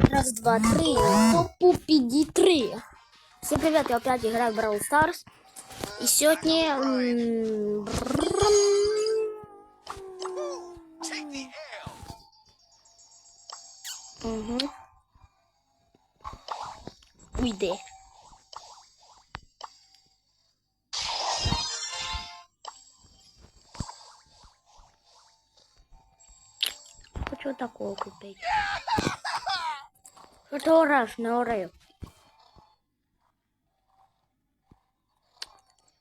Раз, два, три. Попупиди три. Всем привет, я опять играю в Brawl Stars. И сегодня... Угу. Уйди. Хочу такого купить. Що ти ореш, не ори.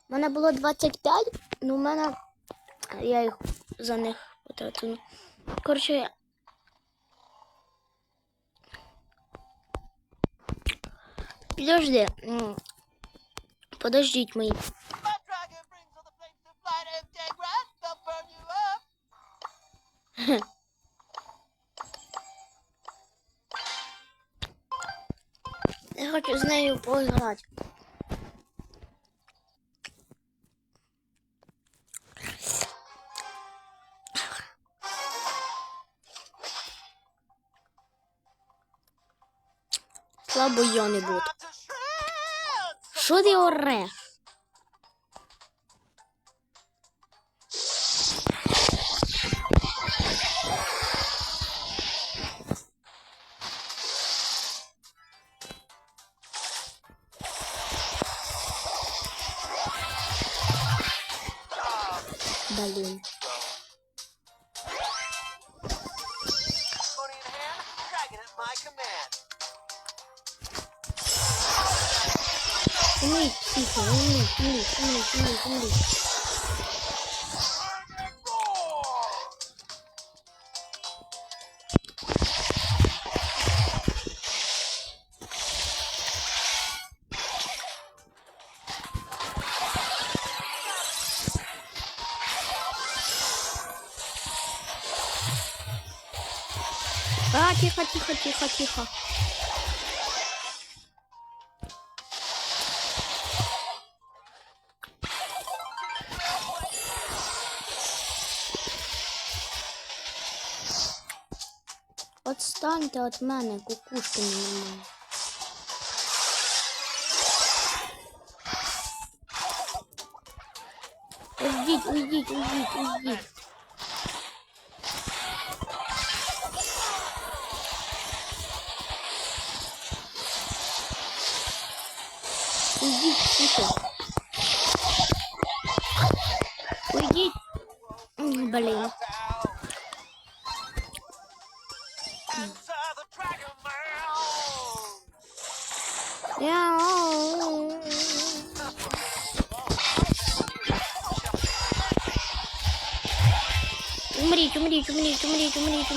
У мене було 25, ну в мене я їх за них потратила. Коротше. Підожди. м, Подождіть мої. My хочу з нею поіграти. Слабо я не буду. Що ти ореш? dragon at my command. English, English, тихо, тихо. Отстаньте від мене, кукушки немає. Уйдіть, уйдіть, уйдіть. Уйдіть,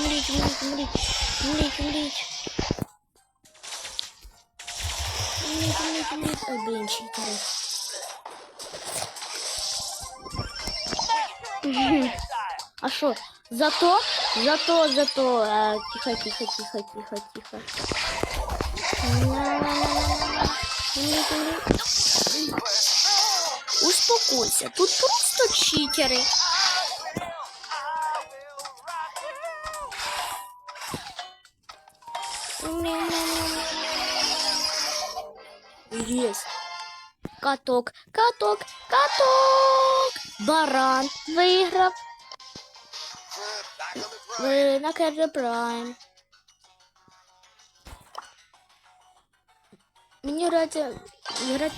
умріть, умріть, умріть, умріть, умріть, умріть, умріть. Умріть, умріть, умріть. Ой, блін, читери. А що? Зато, зато, зато. А, тихо, тихо, тихо, тихо, тихо. Умріть, умріть. Успокойся, тут просто читери. Каток, каток, каток. Баран виграв. Ви на Кеджа Прайм. Мені нравится играть.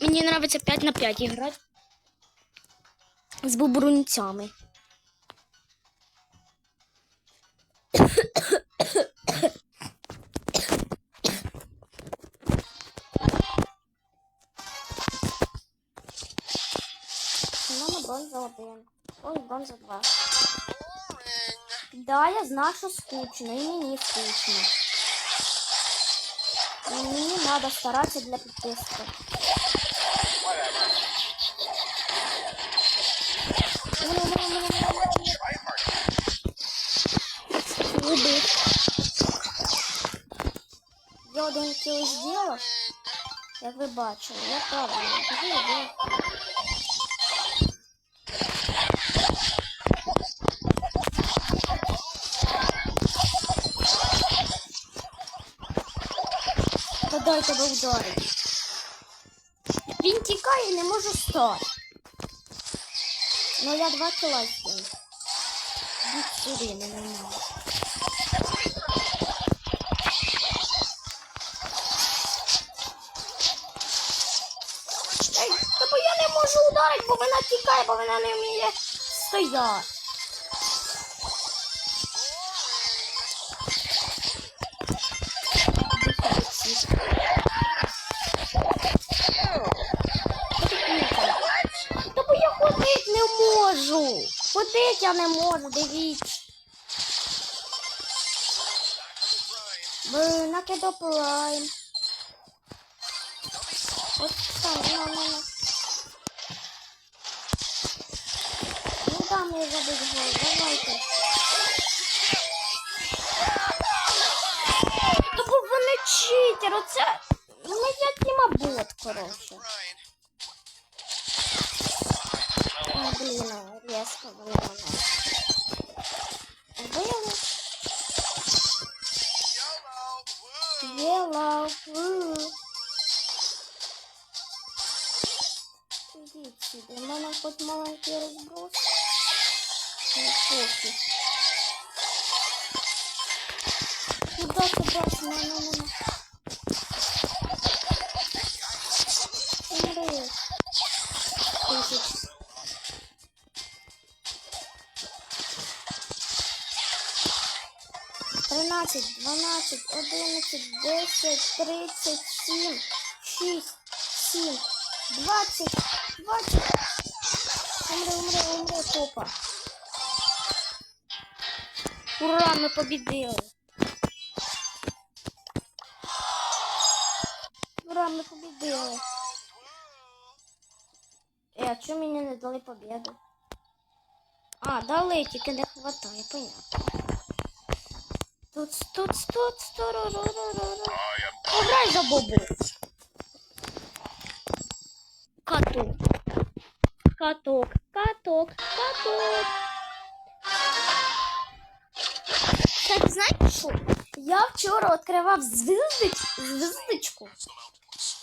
Мені нравится 5 на 5 играть. З бубрунцями. У мене бронза один. Ой, бронза два. Boring. Да, я знаю, що скучно, і мені скучно. І мені треба старатися для підписки. Я один кіл зробив, як ви бачили, я правильно. Тебе ударить. Він тікає, не може стати. Ну я два кіла сюди не. Ей, та бо я не можу ударити, бо вона тікає, бо вона не вміє стояти. Ходити я не можу, дивіться. Бо накидо прайм. Блін, резко виявила. Вбили. Єло. Ідіть сюди, у мене хоч маленький розброс. Не пофіг. 10, 11, 10, 37, 6, 7, 20, 20. Умри, умри, умри, попа. Ура, ми побідили. Ура, ми побідили. Е, а чому мені не дали побіду? А, дали, тільки не хватає, понятно. Тут, тут, тут. Пограй за бобу. Каток. Каток, каток, каток. Так, знаєте що? Я вчора відкривав звіздич, звіздочку.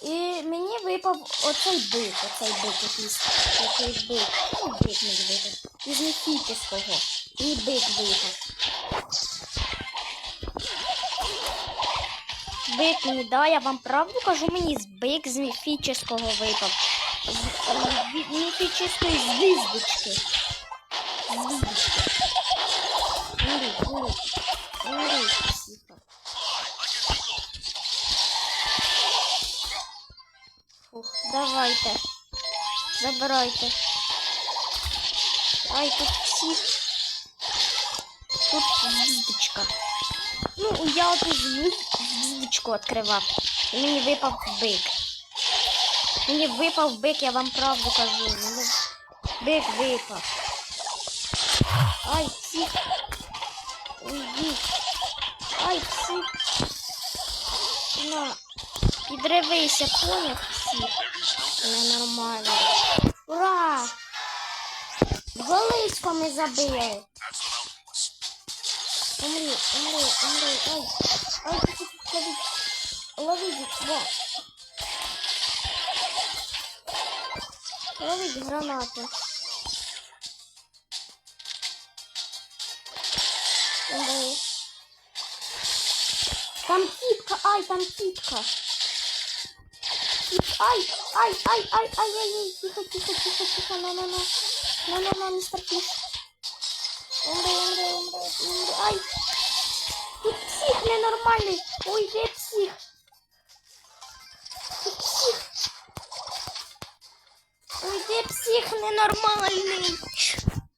І мені випав оцей бик, оцей бик якийсь, якийсь бик. Ну, бик мені випав. Із міфічного. І бик випав. Бик мені, да, я вам правду кажу, мені з бик з міфічного випав. З е, міфічної звіздочки. Фух, давайте. Забирайте. Ай, тут псих. Тут звіздочка. Ну, я оту звіз- звіздочку відкривав. І мені випав бик. Мені випав бик, я вам правду кажу. Мені бик випав. Ай, псих. Уйдіть. Ай, псих. На. Підривися, поняв, псих. Ненормально. Ура! Голисько ми забили. Умри, умри, умри, ай. Ай, ты ловить. Ловить, да. Ловить гранату. Умри. Там китка, ай, там китка. Кит- Ай, ай, ай, ай, ай, ай, ай, тихо, тихо, тихо, тихо, на, на, на. На, на, на, мистер умри, умри, ай. Тут псих ненормальний. Ой, де псих? Тут псих. Ой, де псих ненормальний.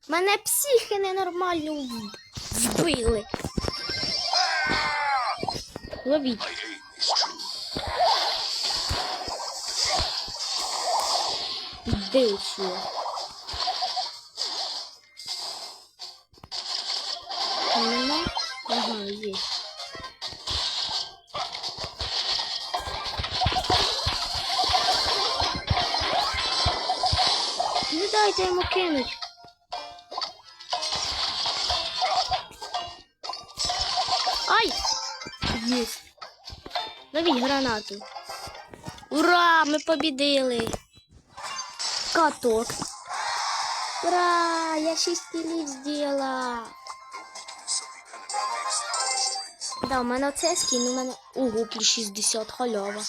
Мене психи ненормально вб- вбили. Ловіть. Ще? Дайте ему кинуть. Ай! Есть. Лови гранату. Ура! Ми побідили! Каток. Ура! Я 6 кілів зробила! Да, у мене це скін, у мене ого, плюс 60 халява.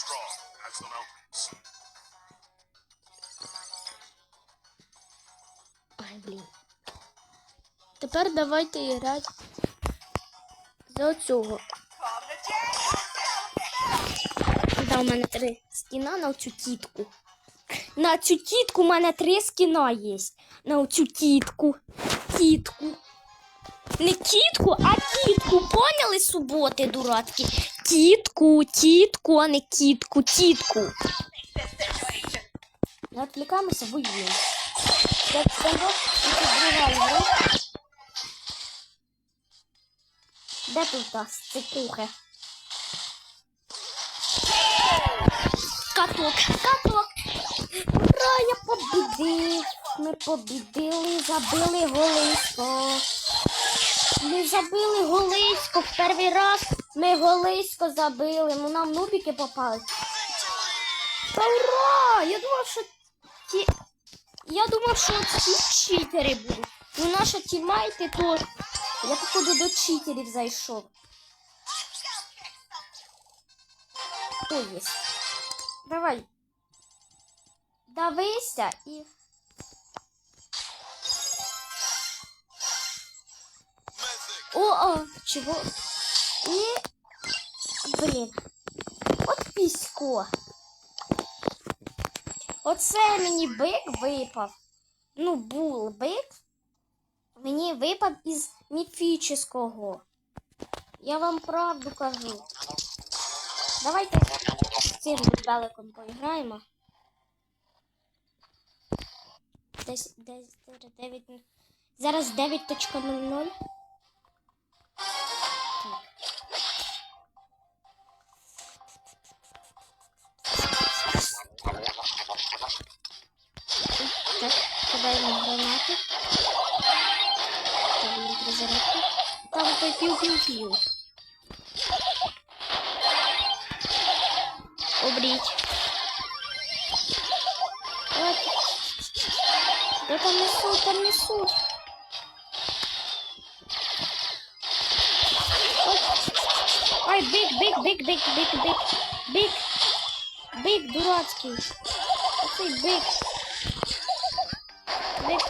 Тепер давайте грати за цього. Да, у мене три скіна на цю тітку. На цю тітку у мене три скіна є. На цю тітку. Тітку. Не кітку, а тітку. Поняли суботи, дурацькі? Тітку, тітку, а не кітку, тітку. Не відвлікаємося, воюємо. Як стендап, і тут друга гра. Де тут та стикуха? Каток, каток. Ура, я побідив. Ми побідили, забили голисько. Ми забили голисько. В перший раз ми голисько забили. Ну нам нубіки попали. Та ура! Я думав, що ті. Я думав, що ці читери будуть. Ну наші тімайти то. Я походу до читерів зайшов. Хто є? Давай. Давися і. О, о, чого? І. Блін. От пісько. Оце мені бик випав. Ну, бул бик. Мені випав із Міфічного. Я вам правду кажу. Давайте з цим бутбеликом поіграємо. Десь, десь, зараз 9. Зараз 9.00. Так, кидаємо гранати. Там той пів-пів-пів. Обріть. От. Да там несуть, там несуть. От. Ай, бик, бик, бик, бик, бик, бик, бик. Бик дурацький. Оцей бик. Бик.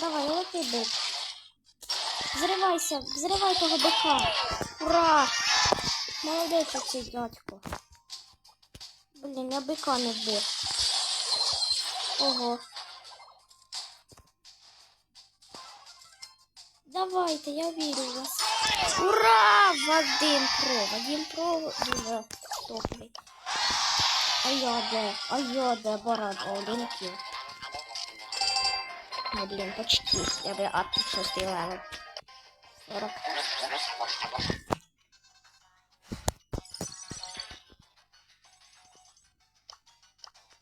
Давай, лети бик. Взривайся, взривай того бика. Ура! Молодець оцей дядько. Блін, я бика не вбив. Ого. Давайте, я вірю в вас. Ура! Вадим Про. Вадим Про дуже топовий. А я де? А я де? Баран. Один. Ну, блін, почти. Я би ад 6 левел. 40.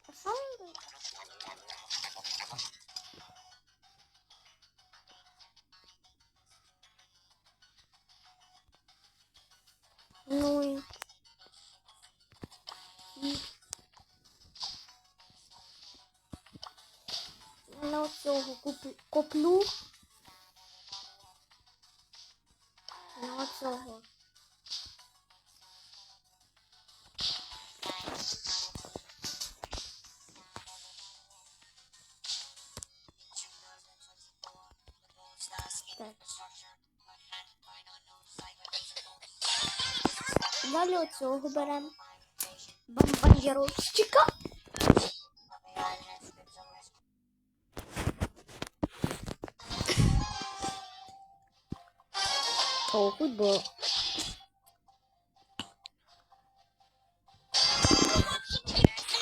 А що він робить? Цього. Так. Далі оцього беремо. Бомбардировщика. О, футбол.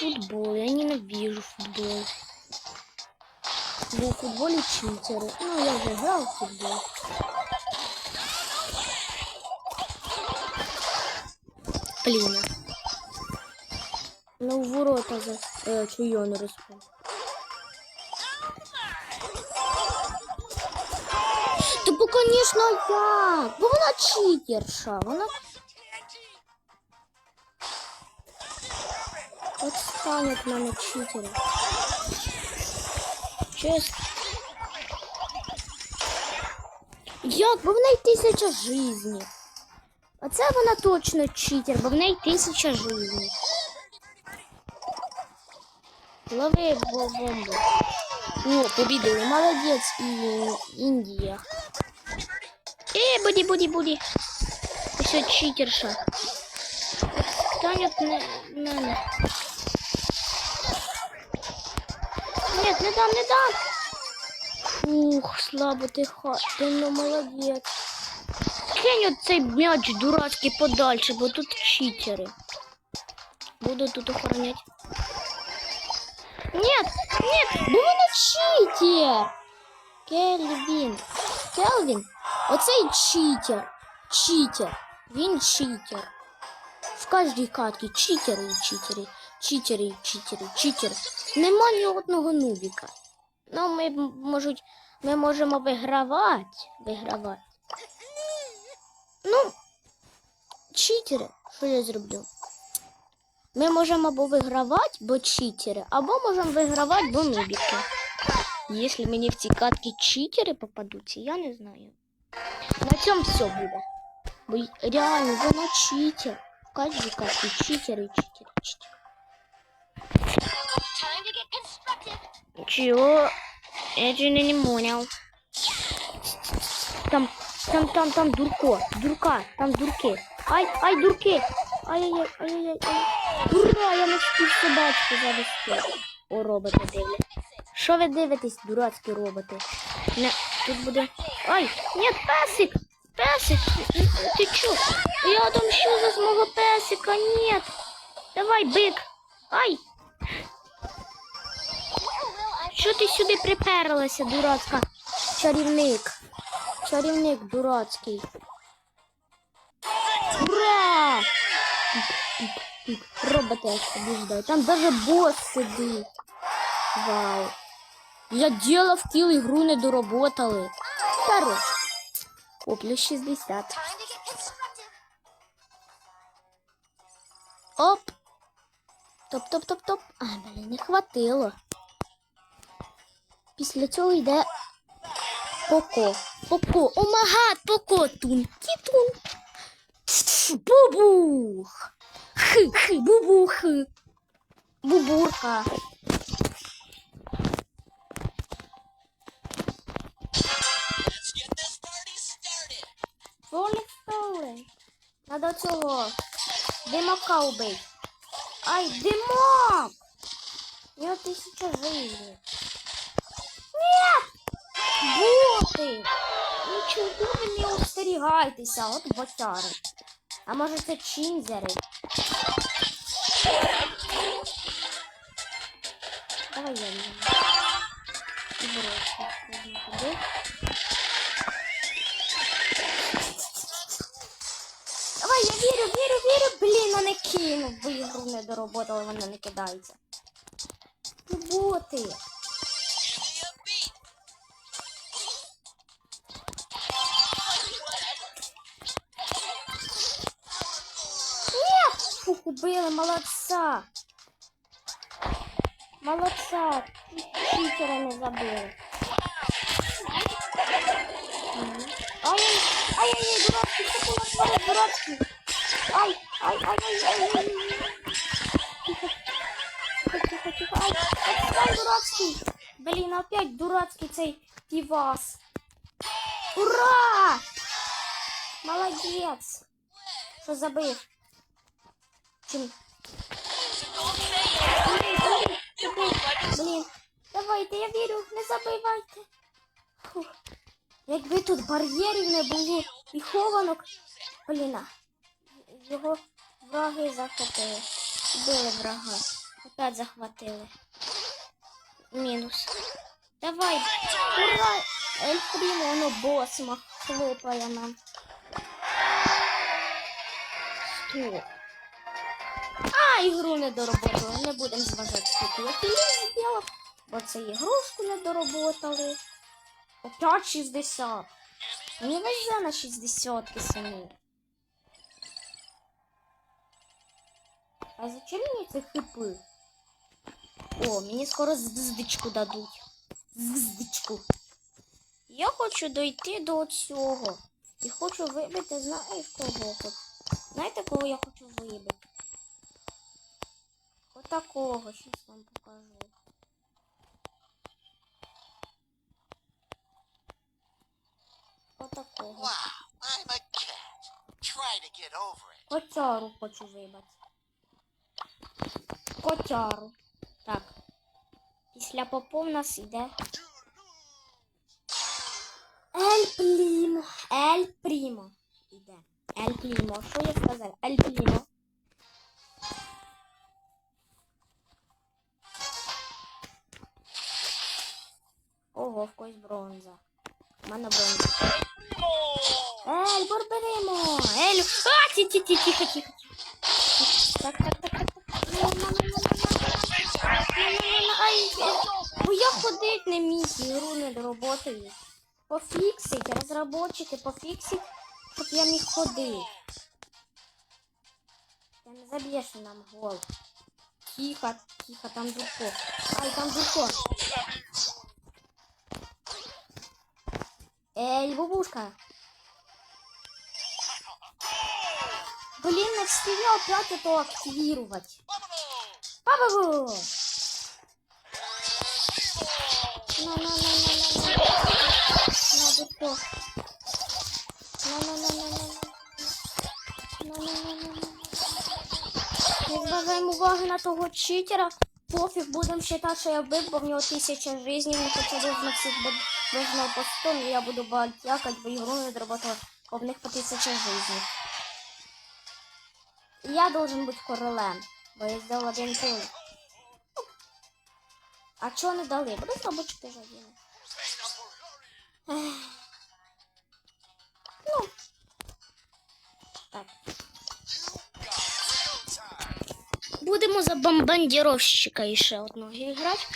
Футбол. Я ненавижу футбол. Бо в футболе читеры. Ну, я же играл в футбол. Блин. Ну, в ворота за... Е, чую, я конечно, я. Бо вона читерша. Вона... Отстань від мене читери. Чесно. Як? Бо в неї тисяча жизнів. Оце вона точно читер, бо в неї тисяча жизнів. Лови бо- бомбу. О, побідили. Молодець і Індія. Е, буді, буді, буді. Ось читерша. Отстань от не- мене. Нет, не дам, не дам. Ух, слабо ти ха. Ти ну молодець. Кинь от цей м'яч дурацький подальше, бо тут читери. Буду тут охороняти. Нет, нет, бо воно читер. Кельвін. Келвін. Оцей читер. Читер. Він читер. В кожній катці читери і читери. Читери і читери. Читер. Нема ні одного нубіка. Ну, ми можуть, ми можемо вигравати. Вигравати. Ну, читери, що я зроблю? Ми можемо або вигравати, бо читери, або можемо вигравати, бо нубіки. Якщо мені в ці катки читери попадуться, я не знаю. На цьому все буде. Бо реально, воно читер. В кожній катці читери, читери, читери. Time to get. Чего? Я же не, понял. Там, там, там, там дурко, дурка, там дурки. Ай, ай, дурки. Ай-яй-яй, ай-яй-яй, ай. Ура, я спів собачку завести. О, роботи дивлять. Що ви дивитесь, дурацькі роботи? Не, тут буде. Ай, ні, песик! Песик! Ти чо? Я отомщу за мого песика, нет! Давай, бик! Ай! Що ти сюди приперлася, дурацька? Чарівник. Чарівник дурацький. Ура! Роботи я побіждаю. Там даже бос сидить. Вау. Я делав кіл, ігру не доработали. Хорош. О, плюс 60. Time to get constructive. Оп. Топ-топ-топ-топ. А, блін, не хватило. Після цього йде Поко. Поко. Омагад, Поко. Тун. Тітун. Бубух. Хи, хи, бубух. Бубурка. Надо цього. Димака убить. Ай, димок! Нього тисяча жизней. Нет! Боти! Нічого не остерігайтеся, от ботяри. А може це чинзери? Давай я не. Брошу. Не кинув, бо ігру не дороботала, вона не кидається. Ну боти. Фух, убили, молодца. Молодца. Читера не забили. Ай-яй, ай-яй, дурацкий, дурацкий? Ай, ай, ай, ай, ай, ай. Тихо, тихо, тихо, тихо. Ай, отстань, дурацкий. Блин, опять дурацкий цей пивас. Ура! Молодец. Що забив? Чим? Блін, давайте, я вірю, не забивайте. Фух. Якби тут бар'єрів не було і хованок. Блін, його враги захопили. Били врага. Опять захватили. Мінус. Давай. Ура! Ель Прімо, воно босма хлопає нам. Стоп. А, ігру не дороботали. Не будемо зважати, скільки я кілів зробила, бо це ігрушку не дороботали. Опять 60. Мені везе на 60 самі. А зачем мені ці хипи? О, мені скоро звіздочку дадуть. Звіздочку. Я хочу дойти до цього. І хочу вибити, знаєш кого? Хоч? Знаєте, кого я хочу вибити? Отакого, щас вам покажу. Отакого. Wow, I'm a Котяру. Так. Після попов у нас іде. Ель Прімо. Ель Прімо. Іде. Ель Прімо. Що я сказав? Ель Прімо. Ого, в когось бронза. У мене бронза. Ель, борберемо! Ель! А, ті, ті, ті, тихо, тихо, тихо. Так, так, бо я ходить не міг, ігру не доработаю. Пофіксить, розробочики, пофіксить, щоб я міг ходити. Ти не заб'єш нам гол. Тихо, тихо, там дурко. Ай, там дурко. Эй, бабушка. Блин, не успел опять это активировать. Папа! На, на, на, на, на, на. На, дурко. На, на, на, на, на, на. На, на, на, на. Не зважаємо уваги на того читера. Пофіг, будемо вважати, що я вбив, бо в нього тисяча жизней, він б на всіх должно по 100, но я буду бальтякать, бо ігру не доработала, бо в них по тисяча жизней. Я должен бути королем, бо я сделал один кіл. А чого не дали? Буду зробочити жаділи. Ну. Так. Будемо за бомбардировщика ще одного грати.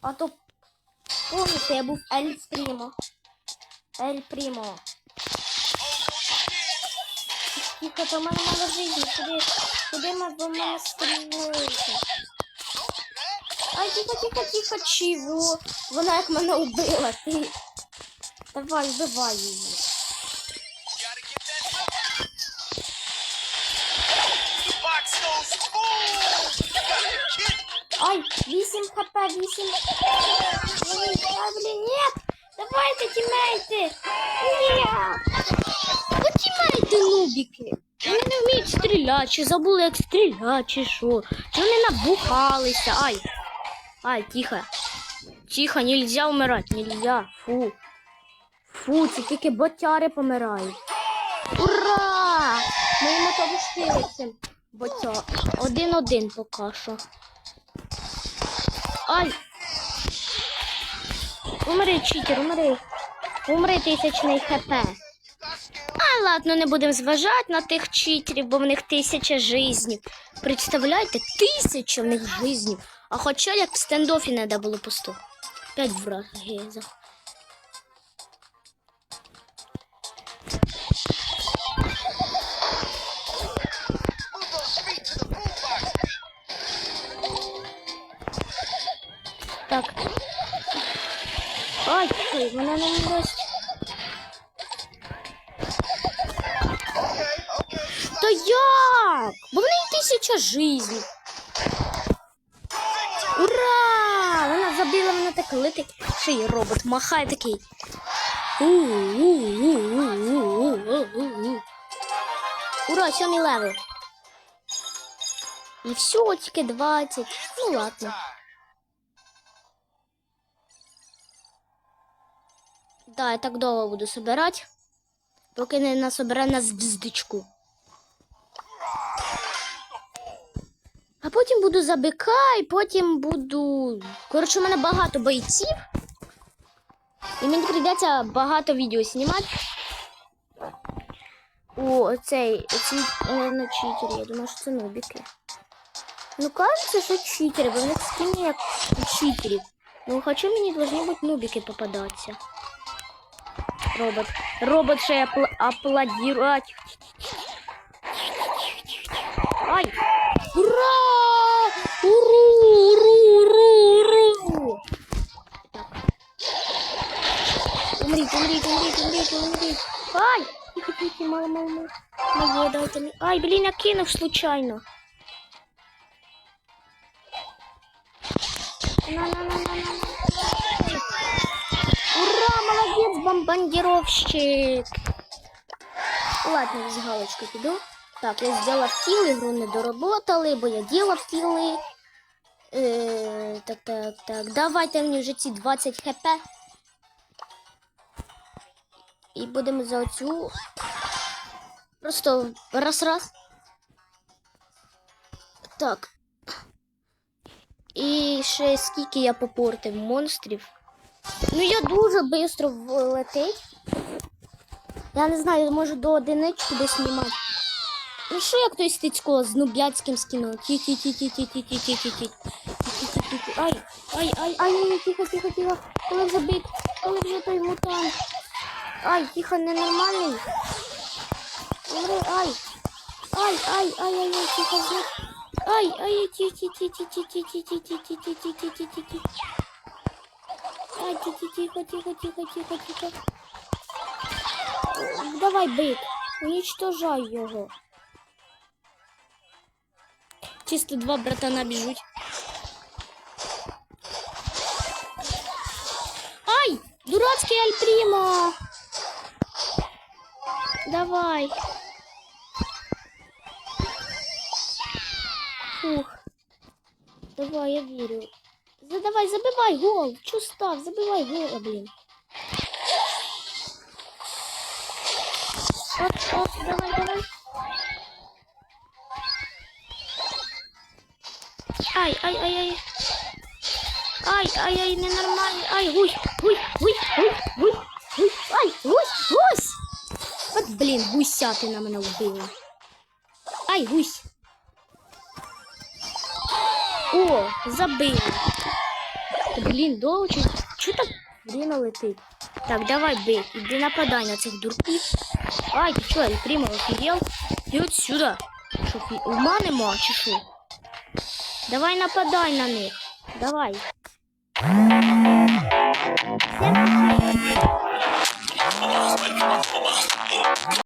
А то помните, я був Ель Прімо. Ель Прімо. Тихо, то в мене мало жизни. Куди, куди ми до мене стрілуєте? Ай, тихо, тихо, тихо, чого? Вона як мене убила, ти. Давай, вбивай її. Gotta get that Box those fools! You got a kid! Ай, 8 хп, 8. Ой, а, блин, нет! Давайте, тімейти! Нет! Ну, тімейти, нубіки! Вони не вміють стріляти, чи забули, як стріляти, чи що. Чи вони набухалися. Ай! Ай, тихо. Тихо, нельзя умирать, нельзя. Фу. Фу, це тільки ботяри помирають. Ура! Ми йому побустили цим ботя. Один-один поки що. Ай! Умри, читер, умри. Умри тисячний хп. А ладно, не будемо зважати на тих читерів, бо в них тисяча жизнів. Представляєте, тисяча в них жизнів. А хоча як в стендофі не було пусто. П'ять враги за. Ой, вона не дасть. Okay. Як? Бо в неї тисяча жизнів. Ура! Вона забила мене так летить. Ще й робот махає такий. Ура, сьомий левел. І все, тільки 20. Ну ладно. Да, я так довго буду собирати, поки не насобере на звіздочку. А потім буду за бика, і потім буду. Коротше, у мене багато бойців. І мені прийдеться багато відео знімати. О, цей, ці не читери, я думаю, що це нубіки. Ну, кажеться, що читери, бо в них скині як читерів. Ну, хоча мені повинні бути нубіки попадатися. робот. Робот ще апл... аплодірує. Ай! Ура! Уру! Уру! Уру! Уру! Так. Умріть, умріть, умріть, умріть, умріть. Ай! Тихо, тихо, мало, мало, мало. Моє, дайте мені. Ай, блін, я кинув случайно. На-на-на-на-на. бомбардировщик. Ладно, з галочкою піду. Так, я сделав кіл, ігру не доработали, бо я делав кіли. Е, так, так, так. Давайте мені вже ці 20 хп. І будемо за оцю. Просто раз-раз. Так. І ще скільки я попортив монстрів. Ну я дуже швидко влетить. Я не знаю, може до одинички десь знімати. Ну що як той стицько з нубляцьким скіном? ті ті ті ті ті ті ті ті ті ті Ай, ай, ай, ай, тихо, тихо, тихо. Коли вже бит, коли вже той мутант. Ай, тихо, ненормальний. Умри, ай. Ай, ай, ай, ай, ай, тихо. Ай, ай, ті ті ті ті ті ті ті ті ті ті ті ті ті ті ті Тихо, тихо, тихо, тихо, тихо, тихо. Давай, бит. Уничтожай його. Чисто два братана біжуть. Ай! Дурацкий Альпримо! Давай. Фух. Давай, я вірю. Задавай, забивай гол. Чё став? Забивай гол, блин. Оп, оп, давай, давай. Ай, ай, ай, ай. Ай, ай, ай, ненормальний. Ай, гусь, гусь, гусь, гусь, гусь, гусь. Ай, гусь, гусь. От, блін, гусятина мене вбила. Ай, гусь. О, забили. Блін, довго чи... Так время летить? Так, давай, бей, іди нападай на цих дурків. Ай, ти чого, я прямо офігел? Ти от сюди. Що, ума нема, чи що? Давай нападай на них. Давай. Всем.